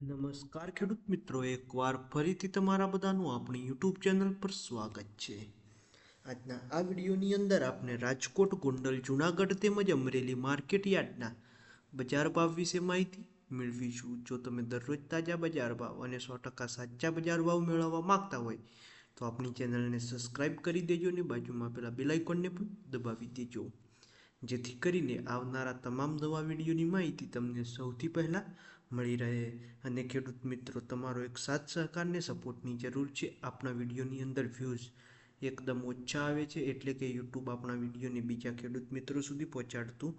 નમસ્કાર ખેડૂત મિત્રો, એકવાર ફરીથી તમારા બધાનું આપણી યુટ્યુબ ચેનલ પર સ્વાગત છે. આજના આ વિડીયોની અંદર આપણે રાજકોટ, ગોંડલ, જુનાગઢ તેમજ અમરેલી માર્કેટ યાર્ડના બજાર ભાવ વિશે માહિતી મેળવીશું. જો તમે દરરોજ તાજા બજાર ભાવ અને સો ટકા સાચા બજાર ભાવ મેળવવા માગતા હોય, તો આપણી ચેનલને સબસ્ક્રાઇબ કરી દેજો અને બાજુમાં પેલા બિલાઇકોનને પણ દબાવી દેજો. જેથી કરીને આવનારા તમામ નવા વિડીયોની માહિતી તમને સૌથી પહેલાં મળી રહે. અને ખેડૂત મિત્રો, તમારો એક સાથ સહકારને સપોર્ટની જરૂર છે આપણા વિડીયોની અંદર વ્યૂઝ એકદમ ઓછા આવે છે એટલે કે યુટ્યુબ આપણા વિડીયોને બીજા ખેડૂત મિત્રો સુધી પહોંચાડતું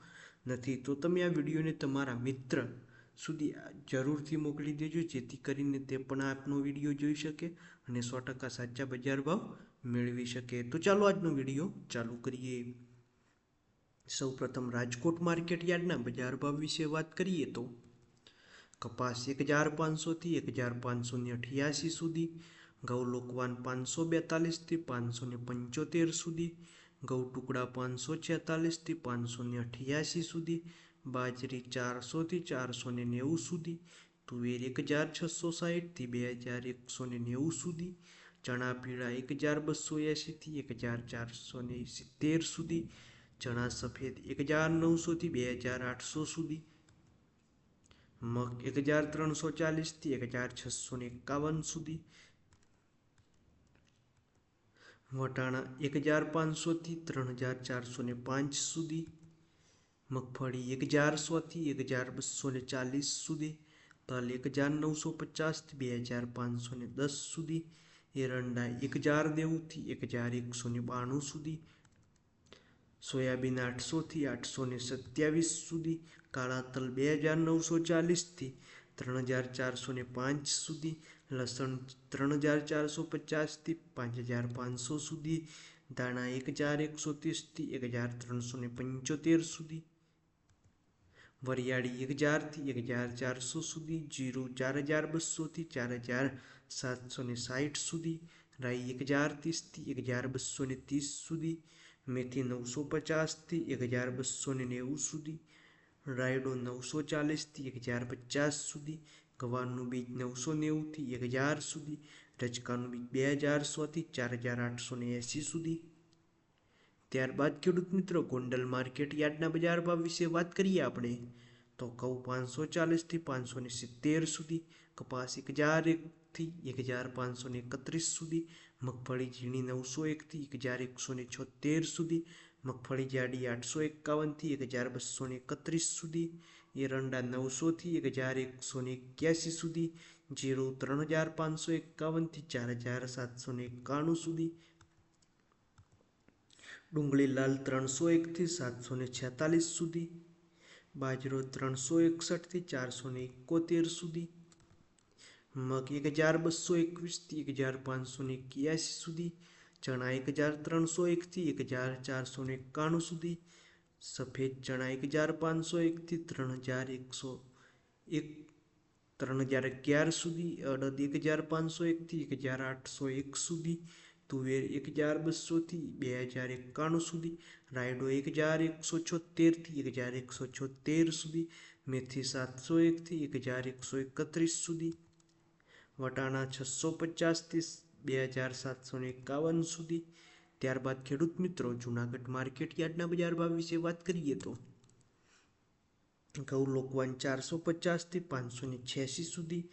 નથી. તો તમે આ વિડીયોને તમારા મિત્ર સુધી જરૂરથી મોકલી દેજો, જેથી કરીને તે પણ આપનો વીડિયો જોઈ શકે અને સો ટકા સાચા બજાર ભાવ મેળવી શકે. તો ચાલો આજનો વીડિયો ચાલુ કરીએ. સૌપ્રથમ રાજકોટ માર્કેટ યાર્ડના બજાર ભાવ વિશે વાત કરીએ તો કપાસ એક હજાર પાંચસોથી એક હજાર પાંચસો ને અઠ્યાસી સુધી ઘઉં લોકવાન પાંચસો બેતાલીસથી પાંચસો ને પંચોતેર સુધી ઘઉં ટુકડા પાંચસો છેતાલીસથી પાંચસો ને અઠ્યાસી સુધી, બાજરી ચારસોથી ચારસો ને નેવું સુધી, તુવેર એક હજાર છસો સાહીઠથી બે હજાર એકસો ને નેવું સુધી ચણા પીળા એક હજાર બસો એંશીથી એક હજાર ચારસો ને સિત્તેર સુધી, ચણા સફેદ એક હજાર નવસોથી બે હજાર આઠસો સુધી એક હજાર ત્રણસો ચાલીસથી એક હજાર છસો ને એકાવન સુધી. વટાણા એક હજાર પાંચસોથી ત્રણ હજાર ચારસો ને પાંચ સુધી. મગફળી એક હજાર સોથી એક હજાર બસો ને ચાલીસ સુધી. તલ એક હજાર નવસો પચાસથી બે હજાર પાંચસો ને દસ સુધી. એરંડા એક હજાર નેવુંથી એક હજાર એકસો ને બાણું સુધી. સોયાબીન આઠસોથી આઠસો ને સત્યાવીસ સુધી, કાળા તલ બે હજાર નવસો ચાલીસથી ત્રણ હજાર ચારસો ને પાંચ સુધી, લસણ ત્રણ હજાર ચારસો પચાસથી પાંચ હજાર પાંચસો સુધી દાણા એક હજાર એકસો ત્રીસથી એક હજાર ત્રણસો ને પંચોતેર સુધી, વરિયાળી એક હજારથી એક હજાર ચારસો સુધી, જીરું ચાર હજાર બસોથી ચાર હજાર સાતસો ને સાઠ સુધી, રાઈ એક હજાર ત્રીસથી એક હજાર બસો ને ત્રીસ સુધી મેથી નવસો પચાસથી એક હજાર બસો ને નેવું સુધી, રાયડો નવસો ચાલીસથી એક હજાર પચાસ સુધી, ગવારનું બીજ નવસો નેવુંથી એક હજાર સુધી, રજકાનું બીજ બે હજાર સોથી ચાર હજાર આઠસો ને એંસી સુધી. ત્યારબાદ ખેડૂત મિત્રો, ગોંડલ માર્કેટ યાર્ડના બજાર ભાવ વિશે વાત કરીએ આપણે. તો ઘઉં પાંચસો ચાલીસથી પાંચસો ને સિત્તેર સુધી, કપાસ એક હજાર એકથી એક હજાર પાંચસો ને એકત્રીસ સુધી મગફળી ઝીણી નવસો એકથી એક હજાર એકસો ને છોતેર સુધી, મગફળી જાડી આઠસો એકાવનથી એક હજાર બસો ને એકત્રીસ સુધી એરંડા નવસોથી એક હજાર એકસો ને એક્યાસી સુધી, જીરો ત્રણ હજાર પાંચસો એકાવનથી ચાર હજાર સાતસો ને એકાણું સુધી, ડુંગળી લાલ ત્રણસો એકથી સાતસો ને છેતાલીસ સુધી, બાજરો ત્રણસો એકસઠથી ચારસો ને એકોતેર સુધી મગ એક હજાર બસો એકવીસથી એક હજાર પાંચસો ને એક્યાસી સુધી, ચણા એક હજાર ત્રણસો એકથી એક હજાર ચારસો ને એકાણું સુધી, સફેદ ચણા એક હજાર પાંચસો એકથી ત્રણ હજાર એકસો એક, ત્રણ હજાર અગિયાર સુધી, અડદ એક હજાર પાંચસો એકથી એક હજાર આઠસો એક સુધી, તુવેર એક હજાર બસોથી બે હજાર એકાણું સુધી, રાયડો એક હજાર એકસો છોતેરથી એક હજાર એકસો છોતેર સુધી, મેથી સાતસો એકથી એક હજાર એકસો એકત્રીસ સુધી વટાણા છસો પચાસથી બે હજાર સાતસો ને એકાવન સુધી. ત્યારબાદ ખેડૂત મિત્રો, જુનાગઢ માર્કેટ યાર્ડના બજાર ભાવ વિશે વાત કરીએ તો. ઘઉં લોકવાન ચારસો પચાસથી પાંચસો ને છ્યાસી સુધી.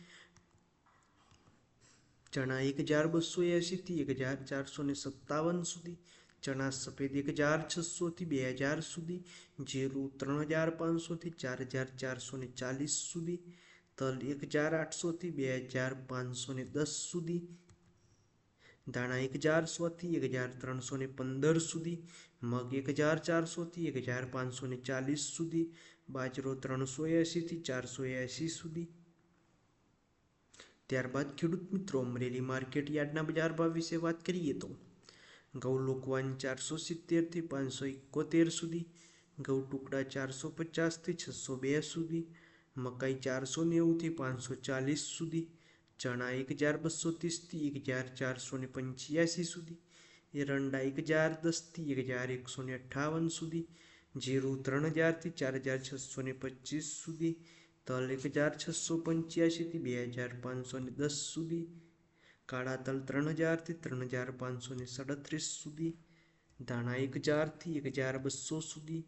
ચણા એક હજાર બસો એંશીથી એક હજાર ચારસો ને સત્તાવન સુધી. ચણા સફેદ એક હજાર છસોથી બે હજાર સુધી. જીરું ત્રણ હજાર પાંચસોથી ચાર હજાર ચારસો ને ચાલીસ સુધી. તલ એક હજાર આઠસોથી બે હજાર પાંચસો ને દસ સુધી. દાણા એક હજાર સોથી એક હજાર ત્રણસો ને પંદર સુધી. મગ એક હજાર ચારસોથી એક હજાર પાંચસો ને ચાલીસ સુધી. બાજરો ત્રણસો એંશીથી ચારસો એંશી સુધી. ત્યારબાદ ખેડૂત મિત્રો, અમરેલી માર્કેટ યાર્ડના બજાર ભાવ વિશે વાત કરીએ તો ઘઉં લોકવાન ચારસો સિત્તેરથી પાંચસો એકોતેર સુધી ઘઉં ટુકડા ચારસો પચાસથી છસો બે સુધી મકાઈ ચારસો નેવુંથી પાંચસો ચાલીસ સુધી, ચણા એક હજાર બસો ત્રીસથી એક હજાર ચારસો ને પંચ્યાસી સુધી, એરંડા એક હજાર દસથી એક હજાર એકસો ને અઠ્ઠાવન સુધી, જીરું ત્રણ હજારથી ચાર હજાર છસો ને પચીસ સુધી, તલ એક હજાર છસો પંચ્યાસીથી બે હજાર પાંચસો ને દસ સુધી, કાળા તલ ત્રણ હજારથી ત્રણ હજાર પાંચસો ને સાડત્રીસ સુધી, ધાણા એક હજારથી એક હજાર બસો સુધી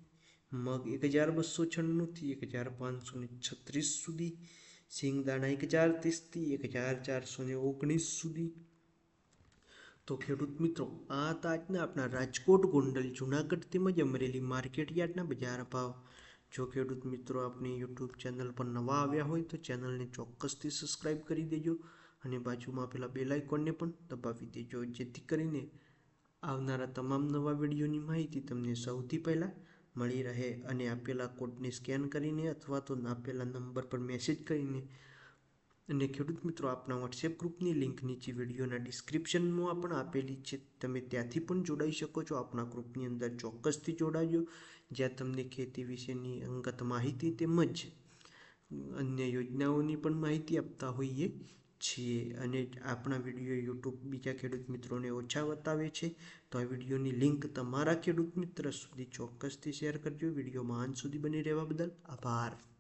મગ એક હજાર બસો છન્નુંથી એક હજાર પાંચસો ને છત્રીસ સુધી સિંગદાણા એક હજાર ત્રીસથી એક હજાર ચારસો ને ઓગણીસ સુધી. તો ખેડૂત મિત્રો, આ હતા આજના આપણા રાજકોટ, ગોંડલ, જુનાગઢ તેમજ અમરેલી માર્કેટ યાર્ડના બજાર ભાવ. જો ખેડૂત મિત્રો આપની યુટ્યુબ ચેનલ પર નવા આવ્યા હોય તો ચેનલને ચોક્કસથી સબસ્ક્રાઈબ કરી દેજો અને બાજુમાં પેલા બેલ આઇકોનને પણ દબાવી દેજો, જેથી કરીને આવનારા તમામ નવા વિડીયોની માહિતી તમને સૌથી પહેલાં મળી રહે અને આપેલા કોડને સ્કેન કરીને અથવા તો આપેલા નંબર પર મેસેજ કરીને. અને ખેડૂત મિત્રો આપણા વોટ્સએપ ગ્રુપની લિંક નીચે વિડીયોના ડિસ્ક્રિપ્શનમાં પણ આપેલી છે. તમે ત્યાંથી પણ જોડાઈ શકો છો. આપણા ગ્રુપની અંદર ચોક્કસથી જોડાજો. જ્યાં તમને ખેતી વિશેની અંગત માહિતી તેમજ અન્ય યોજનાઓની પણ માહિતી આપતા હોઈએ. છીએ અને આપણા વીડિયો યુટ્યુબ બીજા ખેડૂત મિત્રોને ઓછા બતાવે છે, તો આ વિડીયોની લિંક તમારા ખેડૂત મિત્ર સુધી ચોક્કસથી શેર કરજો. વિડીયોમાં અંત સુધી બની રહેવા બદલ આભાર.